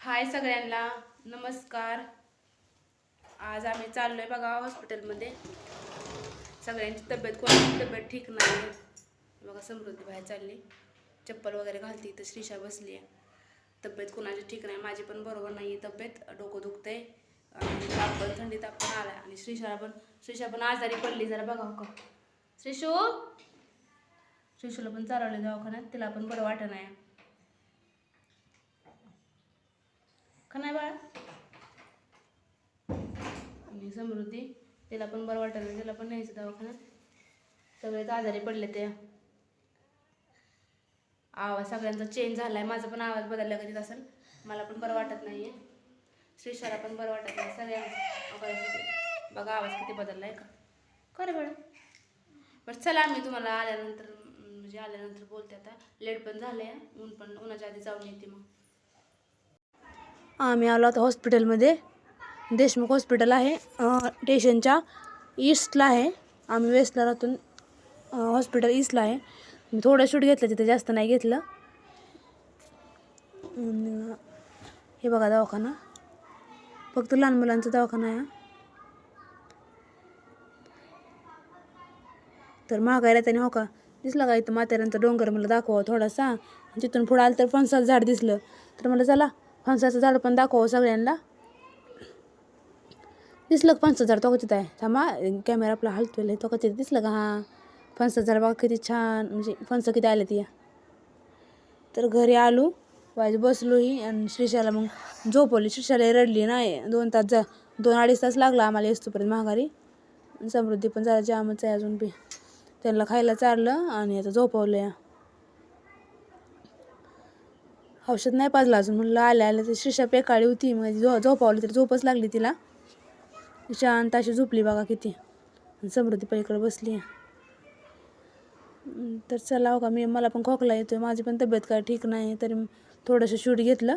हाय सगळ्यांना. नमस्कार. आज आम्ही चाललो आहे बघा हॉस्पिटलमध्ये. सगळ्यांची तब्येत कोणाची तब्येत ठीक नाही बघा समृद्धी बाहेर चालली. चप्पल वगैरे घालते तर श्रीषा बसली आहे तब्येत कोणाची ठीक नाही. माझी पण बरोबर नाही आहे तब्येत. डोकं दुखतंय. आणि ताप पण थंडी ताप पण आला आणि श्रीशा पण श्रीषा पण आजारी पडली जरा बघा हो का. श्रीशू? श्रीशूला पण चालवलं दवाखान्यात. तिला पण बरं वाटत नाही का नाही बाळा आणि समृद्धी त्याला पण बरं वाटत नाही त्याला पण न्यायचं दवाखान्यात. सगळेच आजारी पडले ते. आवाज सगळ्यांचा चेंज झाला आहे माझा पण आवाज बदलला कधीच असेल. मला पण बरं वाटत नाही आहे श्रीशाला पण बरं वाटत नाही. सगळ्यांना बघा आवाज किती बदलला आहे का खरं बरं. बरं चला आम्ही तुम्हाला आल्यानंतर म्हणजे आल्यानंतर बोलते आता. लेट पण झालं आहे ऊन पण उन्हाच्या आधी जाऊन येते मग. आम्ही आलो आता हॉस्पिटलमध्ये. देशमुख हॉस्पिटल आहे. स्टेशनच्या ईस्टला आहे. आम्ही वेस्टला राहतून हॉस्पिटल ईस्टला आहे. मी थोडं शूट घेतलं तिथे जास्त नाही घेतलं. हे बघा दवाखाना. फक्त लहान मुलांचा दवाखाना आहे. तर महागायला त्याने हो का? दिसला का इथं म्हाताऱ्यांचा डोंगर मला दाखवा थोडासा. तिथून पुढं आलं तर फणसाचं झाड दिसलं. तर मला चला फणसाचं झाड पण दाखव सगळ्यांना. दिसलं का फणसाचं झाड तो कचित आहे? थांबा कॅमेरा आपला हलतोय तो कचित दिसलं का? हां फणसाचं झाड बघा किती छान म्हणजे फणसं किती आले ती तर घरी आलो वाज बसलोही आणि श्रीशाला मग झोपवली. श्रीशाला रडली नाही दोन तास जा दोन अडीच तास लागला आम्हाला येस्तोपर्यंत महागारी समृद्धी पण जरा जामच आहे अजून बी. त्यांना खायला चारलं आणि आता झोपवलं या. औषध नाही पाजलं अजून. म्हणलं आल्या आल्या तर शिशा पेकाळी होती. मग झो झोपावली तर झोपच लागली तिला. शांत अशी झोपली बघा किती. समृद्धी पलीकडे बसली तर चला हो का मी मला पण खोकला येतोय. माझी पण तब्येत काय ठीक नाही तरी थोडंसं शूट घेतलं.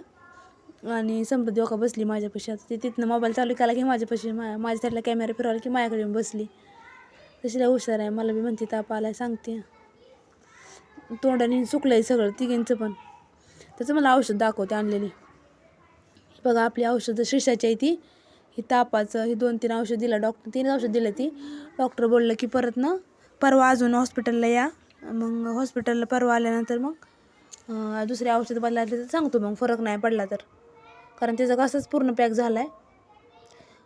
आणि समृद्धी हो ओका बसली माझ्यापाशी. आता ती तिथनं मोबाईल चालू केला की माझ्यापाशी मा माझ्या त्यातला कॅमेरा फिरवला की माझ्याकडे बसली. तशी हुशार आहे. मला बी म्हणते ताप आला सांगते. तोंडाने सुकलंय सगळं तिघींचं पण. त्याचं मला औषध दाखवते आणलेली. बघा आपली औषधं शिशाची आहे ती. ही तापाचं ही दोन तीन औषध दिलं डॉक्टर तीन औषध दिलं ती. डॉक्टर बोललं की परत ना परवा अजून हॉस्पिटलला या. मग हॉस्पिटलला परवा आल्यानंतर मग दुसरे औषध बदलायला तर सांगतो मग फरक नाही पडला तर. कारण त्याचं कसंच पूर्ण पॅक झाला आहे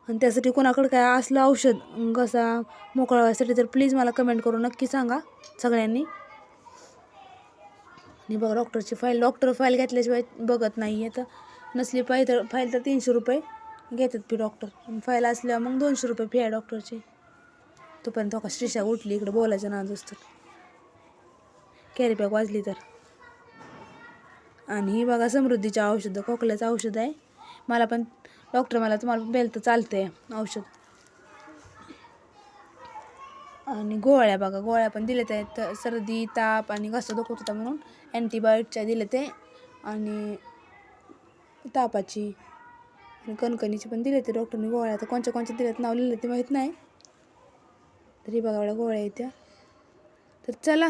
आणि त्यासाठी कोणाकडं काय असलं औषध घसा मोकळा व्हायसाठी तर प्लीज मला कमेंट करून नक्की सांगा सगळ्यांनी. आणि बघा डॉक्टरची फाईल डॉक्टर फाईल घेतल्याशिवाय बघत नाही आहे तर नसली पाहिजे तर फाईल तर तीनशे रुपये घेतात फी डॉक्टर फाईल असल्यावर मग दोनशे रुपये फी आहे डॉक्टरची तोपर्यंत तो का श्रीषा उठली इकडे बोलायचं ना असतं. कॅरी बॅग वाजली तर. आणि ही बघा समृद्धीचे औषधं खोकल्याचं औषध आहे. मला पण डॉक्टर मला तुम्हाला बेल तर आहे औषध. आणि गोळ्या बघा गोळ्या पण दिल्या आहेत सर्दी ताप आणि घसा दुखत होता म्हणून अँटीबायोटिकच्या दिले ते. आणि तापाची आणि कणकणीची पण दिले ते डॉक्टरने गोळ्या. तर कोणच्या कोणच्या दिल्यात नाव लिहिलं ते माहीत नाही. तरी बघा एवढ्या गोळ्या येत्या. तर चला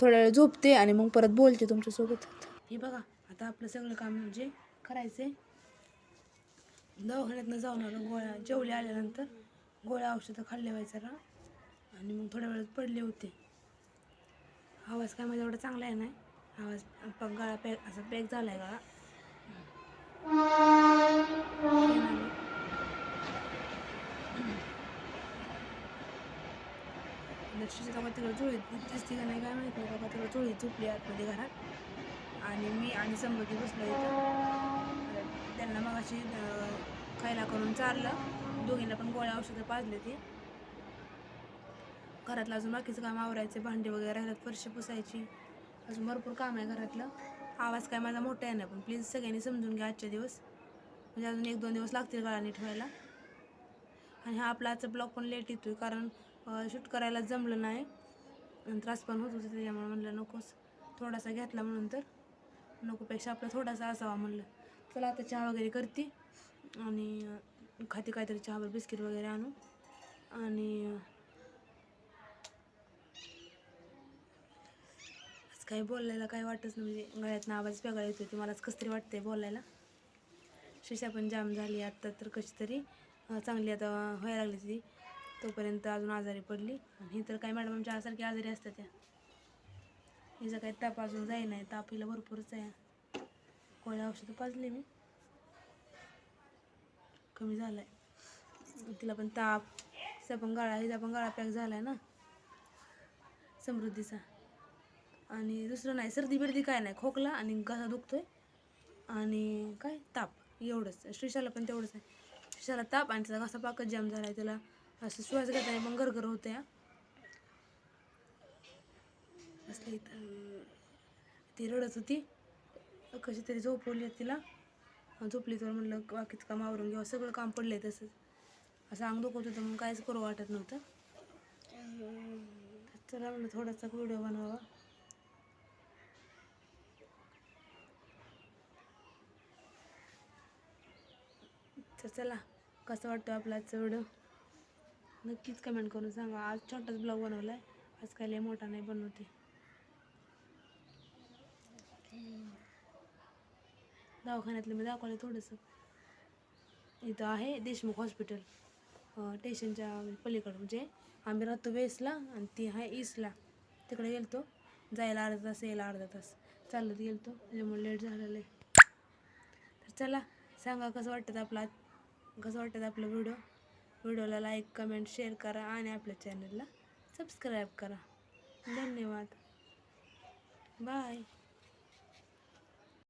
थोड्या वेळ झोपते आणि मग परत बोलते तुमच्यासोबत. हे बघा आता आपलं सगळं काम म्हणजे करायचं आहे दवाखान्यातनं जाऊन आलो गोळ्या जेवल्या आल्यानंतर. गोळ्या औषधं खाल्ल्या व्हायचं जरा. आणि मग थोड्या वेळात पडले होते. आवाज काय माझा एवढा चांगला आहे नाही आवाज पग गळा पॅक असा पॅक झाला आहे गळा लक्षाची तेव्हा तिला जुळीत दिसते का नाही काय माहीत नाही. बाबा तिला चोळी झोपली आतमध्ये घरात. आणि मी आणि समृद्धी बसलो इथं. त्यांना मग अशी खायला करून चारलं. दोघींना पण गोळ्या औषधं पाजले ते. घरातलं अजून बाकीचं काम आवरायचे भांडे वगैरे राहिल्यात फरशी पुसायची. अजून भरपूर काम आहे घरातलं. आवाज काय माझा मोठा आहे ना पण प्लीज सगळ्यांनी समजून घ्या आजच्या दिवस. म्हणजे अजून एक दोन दिवस लागतील गळाने नीट आणि हा आपला आजचा ब्लॉग पण लेट येतोय कारण शूट करायला जमलं नाही. आणि त्रास पण होत होता त्याच्यामुळे म्हणलं नकोच थोडासा घेतला म्हणून तर. नकोपेक्षा आपला थोडासा असावा म्हणलं. चला आता चहा वगैरे करते. आणि खाते काहीतरी चहावर बिस्किट वगैरे आणू. आणि आज काही बोलायला काही वाटत नाही म्हणजे गळ्यातनं आवाज वेगळा येतो ते मलाच कसं तरी वाटतंय बोलायला? शिशा पण जाम झाली आत्ता तर कशी तरी चांगली आता व्हायला लागली ती. तोपर्यंत अजून आजारी पडली. आणि ही तर काही मॅडम आमच्या सारखी आजारी असतात त्या हिचा काही ताप अजून जाई नाही ताप हिला भरपूरच आहे. गोळ्या औषधं पाजली मी? कमी झालाय. तिला पण ताप तिचा पण गळा हिचा पण गळा पॅक आहे ना. समृद्धीचा. आणि दुसरं नाही सर्दी बिर्दी काय नाही खोकला आणि घसा दुखतोय. आणि काय? ताप एवढंच. श्रीशाला पण तेवढंच आहे. श्रीशाला ताप आणि तिचा घसा पाकच जाम झाला आहे त्याला असं श्वास घेताना पण गरगर होते हा असले ती रडत होती. कशी तरी झोपवली तिला. झोपली तर म्हणलं बाकीचं काम आवरून घ्यावं. सगळं काम पडलंय तसंच. असं अंग दुखत होतं मग काहीच करू वाटत नव्हतं. चला म्हणलं थोडासा व्हिडिओ बनवावा. तर चला कसं वाटतं आपला चढ नक्कीच कमेंट करून सांगा. आज छोटाच ब्लॉग बनवला आहे आज काही मोठा नाही बनवते दवाखान्यातलं मी दाखवलं थोडंसं. इथं आहे देशमुख हॉस्पिटल स्टेशनच्या पलीकडं. म्हणजे आम्ही राहतो वेसला आणि ती आहे ईस्टला तिकडे गेलतो. जायला अर्धा तास यायला अर्धा तास. चालत गेलतो. त्याच्यामुळे लेट झालेलं आहे. तर चला सांगा कसं वाटतं आपला कसं वाटतं आपलं व्हिडिओ व्हिडिओला लाईक कमेंट शेअर करा आणि आपल्या चॅनलला सबस्क्राईब करा. धन्यवाद. बाय